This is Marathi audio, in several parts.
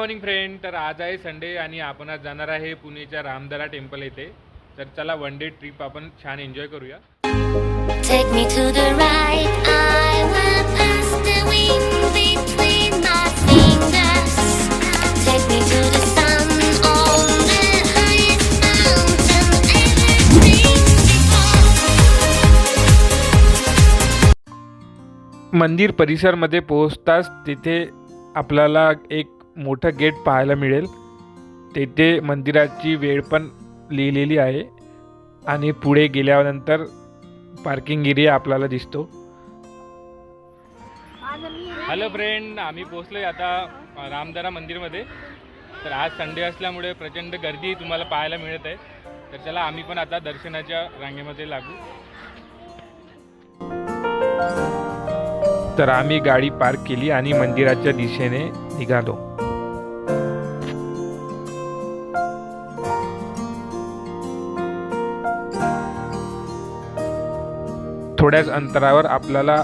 मॉर्निंग फ्रेंड तर आज आहे संडे आणि आपण आज जाणार आहे पुणेच्या रामदरा टेम्पल येथे. तर चला वन डे ट्रिप आपण छान एन्जॉय करूया. मंदिर परिसरमध्ये पोहोचताच तिथे आपल्याला एक मोठं गेट पाहायला मिळेल. तेथे मंदिराची वेळ पण लिहिलेली आहे आणि पुढे गेल्यानंतर पार्किंग एरिया आपल्याला दिसतो. हॅलो फ्रेंड आम्ही पोहोचलोय आता रामदरा मंदिरमध्ये. तर आज संडे असल्यामुळे प्रचंड गर्दी तुम्हाला पाहायला मिळत आहे. तर चला आम्ही पण आता दर्शनाच्या रांगेमध्ये लागू. तर आम्ही गाडी पार्क केली आणि मंदिराच्या दिशेने निघालो. थोड्याच अंतरावर आपल्याला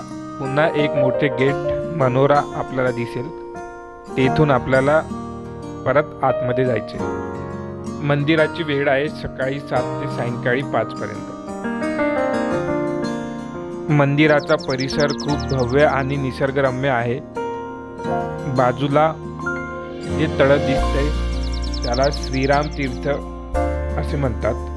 पुन्हा एक मोठे गेट मनोरा आपल्याला दिसेल. तेथून आपल्याला परत आतमध्ये जायचे. मंदिराची वेळ आहे सकाळी सात ते सायंकाळी पाचपर्यंत मंदिराचा परिसर खूप भव्य आणि निसर्गरम्य आहे. बाजूला जे तळ दिसतंय त्याला श्रीराम तीर्थ असे म्हणतात.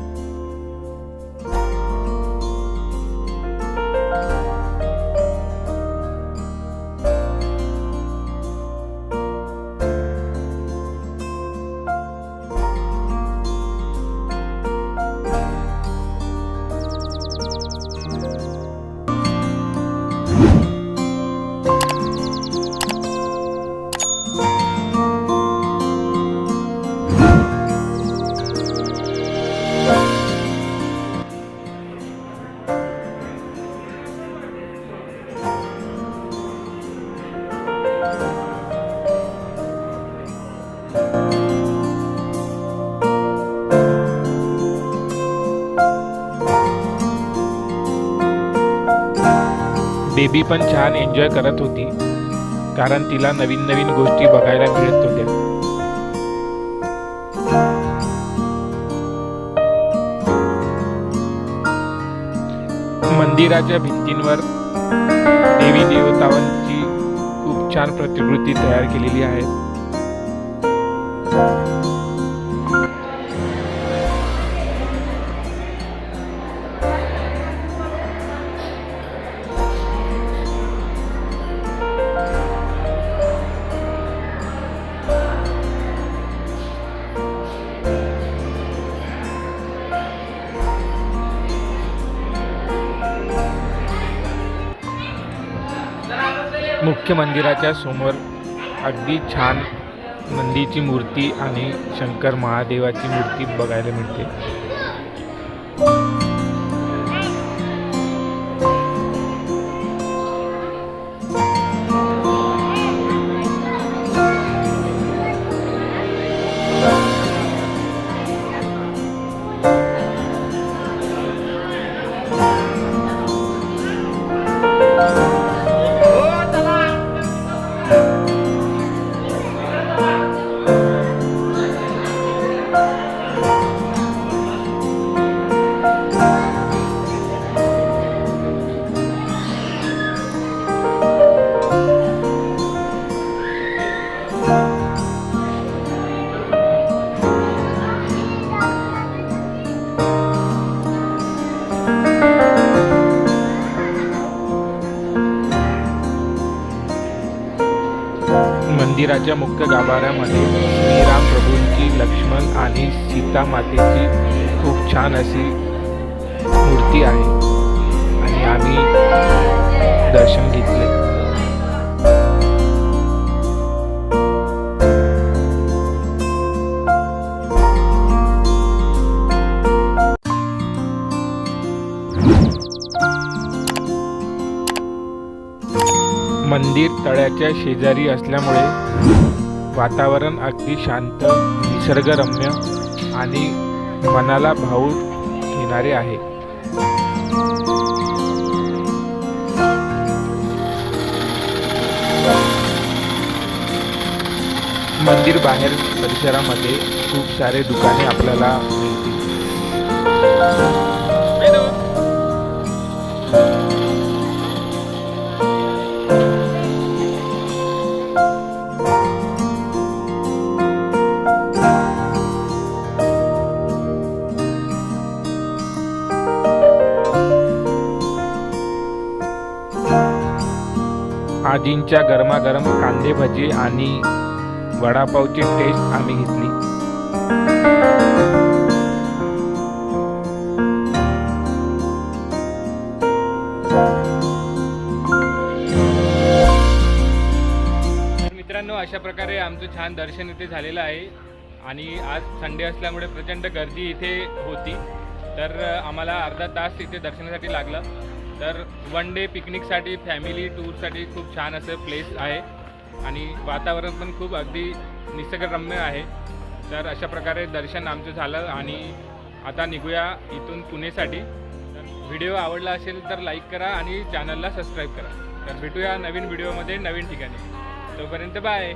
बेबी पण छान एन्जॉय करत होती. कारण तिला नवीन नवीन गोष्टी बघायला मिळत होत्या. मंदिराच्या भिंतींवर देवी देवतांची खूप छान प्रतिकृती तयार केलेली आहे. मुख्य मंदिराच्या समोर अगदी छान नंदीची मूर्ती आणि शंकर महादेवाची मूर्ती बघायला मिळते. मंदिराच्या मुख्य गाभाऱ्यामध्ये श्रीराम प्रभूंची लक्ष्मण आणि सीता मातेची खूप छान अशी मूर्ती आहे. आणि आम्ही दर्शन घेतले. मंदिर तळ्याच्या शेजारी असल्यामुळे वातावरण अगदी शांत निसर्गरम्य आणि मनाला भावून घेणारे आहे. मंदिर बाहेर परिसरामध्ये खूप सारे दुकाने आपल्याला मिळतील. आजींच्या गरमागरम कांदे भजी आणि वडापावची टेस्ट आम्ही घेतली. मित्रांनो अशा प्रकारे आमचं छान दर्शन इथे झालेलं आहे. आणि आज संडे असल्यामुळे प्रचंड गर्दी इथे होती. तर आम्हाला अर्धा तास इथे दर्शनासाठी लागलं. तर वन डे पिकनिकसाठी फॅमिली टूरसाठी खूप छान असं प्लेस आहे. आणि वातावरण पण खूप अगदी निसर्गरम्य आहे. तर अशा प्रकारे दर्शन आमचं झालं आणि आता निघूया इथून पुणेसाठी. तर व्हिडिओ आवडला असेल तर लाईक करा आणि चॅनलला सबस्क्राईब करा. तर भेटूया नवीन व्हिडिओमध्ये नवीन ठिकाणी. तोपर्यंत बाय